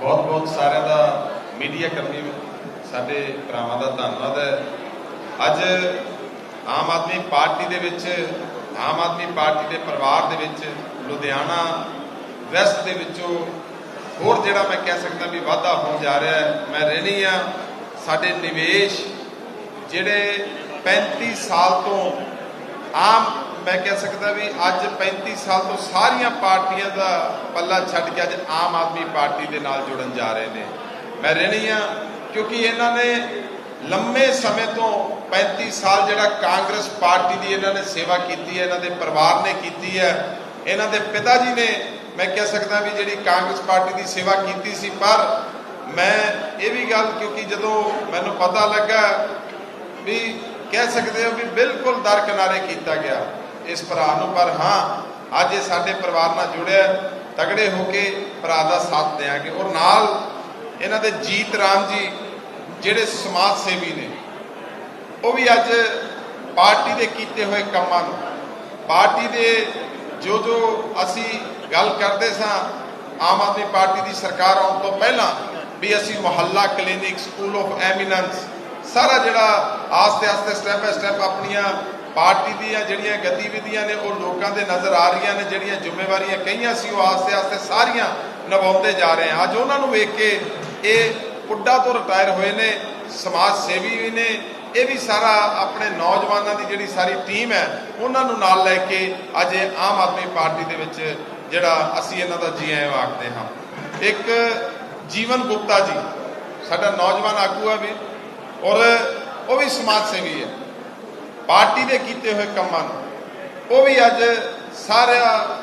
ਬਹੁਤ ਬਹੁਤ ਸਾਰਿਆਂ ਦਾ ਮੀਡੀਆ ਕਰਮੀ ਸਾਡੇ ਭਰਾਵਾਂ ਦਾ ਧੰਨਵਾਦ ਹੈ। ਅੱਜ ਆਮ ਆਦਮੀ ਪਾਰਟੀ ਦੇ ਵਿੱਚ, ਆਮ ਆਦਮੀ ਪਾਰਟੀ ਦੇ ਪਰਿਵਾਰ ਦੇ ਵਿੱਚ, ਲੁਧਿਆਣਾ ਵੈਸਟ ਦੇ ਵਿੱਚੋਂ ਹੋਰ ਜਿਹੜਾ ਮੈਂ ਕਹਿ ਸਕਦਾ ਵੀ ਵਾਧਾ ਹੋਣ ਜਾ ਰਿਹਾ ਹੈ, ਮੈਂ ਰਹਿਣੀ ਆ। ਸਾਡੇ ਨਿਵੇਸ਼ ਜਿਹੜੇ 35 ਸਾਲ ਤੋਂ ਆਮ ਮੈਂ ਕਹਿ ਸਕਦਾ ਵੀ ਅੱਜ 35 ਸਾਲ ਤੋਂ ਸਾਰੀਆਂ ਪਾਰਟੀਆਂ ਦਾ ਪੱਲਾ ਛੱਡ ਕੇ ਅੱਜ ਆਮ ਆਦਮੀ ਪਾਰਟੀ ਦੇ ਨਾਲ ਜੁੜਨ ਜਾ ਰਹੇ ਨੇ। ਮੈਂ ਰਹਿਣੀ ਆ ਕਿਉਂਕਿ ਇਹਨਾਂ ਨੇ ਲੰਮੇ ਸਮੇਂ ਤੋਂ 35 ਸਾਲ ਜਿਹੜਾ ਕਾਂਗਰਸ ਪਾਰਟੀ ਦੀ ਇਹਨਾਂ ਨੇ ਸੇਵਾ ਕੀਤੀ ਹੈ, ਇਹਨਾਂ ਦੇ ਪਰਿਵਾਰ ਨੇ ਕੀਤੀ ਹੈ, ਇਹਨਾਂ ਦੇ ਪਿਤਾ ਜੀ ਨੇ ਮੈਂ ਕਹਿ ਸਕਦਾ ਵੀ ਜਿਹੜੀ ਕਾਂਗਰਸ ਪਾਰਟੀ ਦੀ ਸੇਵਾ ਕੀਤੀ ਸੀ, ਪਰ ਮੈਂ ਇਹ ਵੀ ਗੱਲ ਕਿਉਂਕਿ ਜਦੋਂ ਮੈਨੂੰ ਪਤਾ ਲੱਗਾ ਵੀ ਕਹਿ ਸਕਦੇ ਹੋ ਵੀ ਬਿਲਕੁਲ ਦਰ ਕਿਨਾਰੇ ਕੀਤਾ ਗਿਆ। ਇਸ ਭਰਾ ਨੂੰ, ਪਰ ਹਾਂ, ਅੱਜ ਇਹ ਸਾਡੇ ਪਰਿਵਾਰ ਨਾਲ ਜੁੜਿਆ ਤਗੜੇ ਹੋ ਕੇ ਭਰਾ ਦਾ ਸਾਥ ਦੇਾਂਗੇ ਔਰ ਨਾਲ ਇਹਨਾਂ ਦੇ ਜੀਤ ਰਾਮ ਜੀ, ਜਿਹੜੇ ਸਮਾਜ ਸੇਵੀ ਨੇ, ਉਹ ਵੀ ਅੱਜ ਪਾਰਟੀ ਦੇ ਕੀਤੇ ਹੋਏ ਕੰਮਾਂ ਨੂੰ, ਪਾਰਟੀ ਦੇ ਜੋ ਜੋ ਅਸੀਂ ਗੱਲ ਕਰਦੇ ਸਾਂ, ਆਮ ਆਦਮੀ ਪਾਰਟੀ ਦੀ ਸਰਕਾਰ ਆਉਣ ਤੋਂ ਪਹਿਲਾਂ ਵੀ ਅਸੀਂ ਮੁਹੱਲਾ ਕਲੀਨਿਕ, ਸਕੂਲ ਆਫ ਐਮੀਨੈਂਸ, ਸਾਰਾ ਜਿਹੜਾ ਆਸਤੇ ਆਸਤੇ ਸਟੈਪ ਬਾਈ ਸਟੈਪ ਆਪਣੀਆਂ ਪਾਰਟੀ ਦੀਆਂ ਜਿਹੜੀਆਂ ਗਤੀਵਿਧੀਆਂ ਨੇ, ਉਹ ਲੋਕਾਂ ਦੇ ਨਜ਼ਰ ਆ ਰਹੀਆਂ ਨੇ, ਜਿਹੜੀਆਂ ਜ਼ਿੰਮੇਵਾਰੀਆਂ ਕਈਆਂ ਸੀ, ਉਹ ਆਸਤੇ ਆਸਤੇ ਸਾਰੀਆਂ ਨਿਭਾਉਂਦੇ ਜਾ ਰਹੇ ਆ ਅੱਜ ਉਹਨਾਂ ਨੂੰ ਵੇਖ ਕੇ ਇਹ ਪੁੱਡਾ ਤੋਂ ਰਿਟਾਇਰ ਹੋਏ ਨੇ, ਸਮਾਜ ਸੇਵੀ ਵੀ ਨੇ, ਇਹ ਵੀ ਸਾਰਾ ਆਪਣੇ ਨੌਜਵਾਨਾਂ ਦੀ ਜਿਹੜੀ ਸਾਰੀ ਟੀਮ ਹੈ, ਉਹਨਾਂ ਨੂੰ ਨਾਲ ਲੈ ਕੇ ਅੱਜ ਇਹ ਆਮ ਆਦਮੀ ਪਾਰਟੀ ਦੇ ਵਿੱਚ ਜਿਹੜਾ ਅਸੀਂ ਇਹਨਾਂ ਦਾ ਜੀ ਆਇਆਂ ਆਖਦੇ ਹਾਂ। ਇੱਕ ਜੀਵਨ ਗੁਪਤਾ ਜੀ, ਸਾਡਾ ਨੌਜਵਾਨ ਆਗੂ ਹੈ ਵੀ, ਔਰ ਉਹ ਵੀ ਸਮਾਜ ਸੇਵੀ ਹੈ। ਪਾਰਟੀ ਦੇ ਕੀਤੇ ਹੋਏ ਕੰਮਾਂ ਨੂੰ। ਉਹ ਵੀ ਅੱਜ ਸਾਰਾ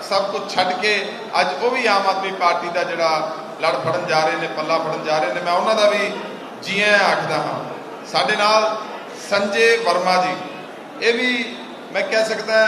ਸਭ ਕੁਝ ਛੱਡ ਕੇ ਅੱਜ ਉਹ ਵੀ ਆਮ ਆਦਮੀ ਪਾਰਟੀ ਦਾ ਜਿਹੜਾ ਲੜ ਫੜਨ ਜਾ ਰਹੇ ਨੇ, ਪੱਲਾ ਫੜਨ ਜਾ ਰਹੇ ਨੇ, ਮੈਂ ਉਹਨਾਂ ਦਾ ਵੀ ਜੀਆਂ ਆਖਦਾ ਹਾਂ। ਸਾਡੇ ਨਾਲ ਸੰਜੇ ਵਰਮਾ ਜੀ, ਇਹ ਵੀ ਮੈਂ ਕਹਿ ਸਕਦਾ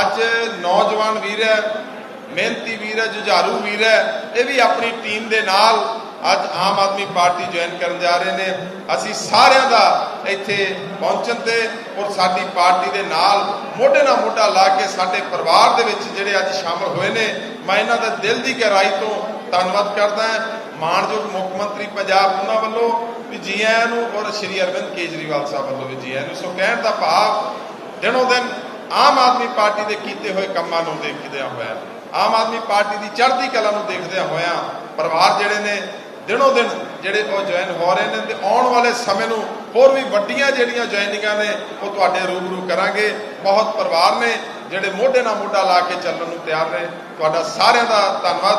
ਅੱਜ ਨੌਜਵਾਨ ਵੀਰ ਹੈ, ਮਿਹਨਤੀ ਵੀਰ ਹੈ, ਜੁਝਾਰੂ ਵੀਰ ਹੈ, ਇਹ ਵੀ ਆਪਣੀ ਟੀਮ ਦੇ ਨਾਲ ਅੱਜ ਆਮ ਆਦਮੀ ਪਾਰਟੀ ਜੁਆਇਨ ਕਰਨ ਜਾ ਰਹੇ ਨੇ। ਅਸੀਂ ਸਾਰਿਆਂ ਦਾ ਇੱਥੇ ਪਹੁੰਚਣ ਤੇ ਔਰ ਸਾਡੀ ਪਾਰਟੀ ਦੇ ਨਾਲ ਮੋਢੇ ਨਾਲ ਮੋਢਾ ਲਾ ਕੇ ਸਾਡੇ ਪਰਿਵਾਰ ਦੇ ਵਿੱਚ ਜਿਹੜੇ ਅੱਜ ਸ਼ਾਮਲ ਹੋਏ ਨੇ, ਮੈਂ ਇਹਨਾਂ ਦਾ ਦਿਲ ਦੀ ਗਹਿਰਾਈ ਤੋਂ ਧੰਨਵਾਦ ਕਰਦਾ ਹਾਂ। ਮਾਨਯੋਗ ਮੁੱਖ ਮੰਤਰੀ ਪੰਜਾਬ ਉਹਨਾਂ ਵੱਲੋਂ ਵੀ ਜੀ ਆਇਆਂ ਨੂੰ ਔਰ ਸ਼੍ਰੀ ਅਰਵਿੰਦ ਕੇਜਰੀਵਾਲ ਸਾਹਿਬ ਵੱਲੋਂ ਵੀ ਜੀ ਆਇਆਂ ਨੂੰ। ਸੋ ਕਹਿਣ ਦਾ ਭਾਵ, ਦਿਨੋਂ ਦਿਨ ਆਮ ਆਦਮੀ ਪਾਰਟੀ ਦੇ ਕੀਤੇ ਹੋਏ ਕੰਮਾਂ ਨੂੰ ਦੇਖਦਿਆਂ ਹੋਇਆ, ਆਮ ਆਦਮੀ ਪਾਰਟੀ ਦੀ ਚੜ੍ਹਦੀ ਕਲਾ ਨੂੰ ਦੇਖਦਿਆਂ ਹੋਇਆਂ ਪਰਿਵਾਰ ਜਿਹੜੇ ਨੇ ਦਿਨੋ ਦਿਨ ਜਿਹੜੇ ਉਹ ਜੁਆਇਨ ਹੋ ਰਹੇ ਨੇ ਤੇ ਆਉਣ ਵਾਲੇ ਸਮੇਂ ਨੂੰ ਹੋਰ ਵੀ ਵੱਡੀਆਂ ਜਿਹੜੀਆਂ ਜੁਆਇਨਿੰਗਾਂ ਨੇ, ਉਹ ਤੁਹਾਡੇ ਰੂਬਰੂ ਕਰਾਂਗੇ। ਬਹੁਤ ਪਰਿਵਾਰ ਨੇ ਜਿਹੜੇ ਮੋਢੇ ਨਾਲ ਮੋਢਾ ਲਾ ਕੇ ਚੱਲਣ ਨੂੰ ਤਿਆਰ ਨੇ। ਤੁਹਾਡਾ ਸਾਰਿਆਂ ਦਾ ਧੰਨਵਾਦ।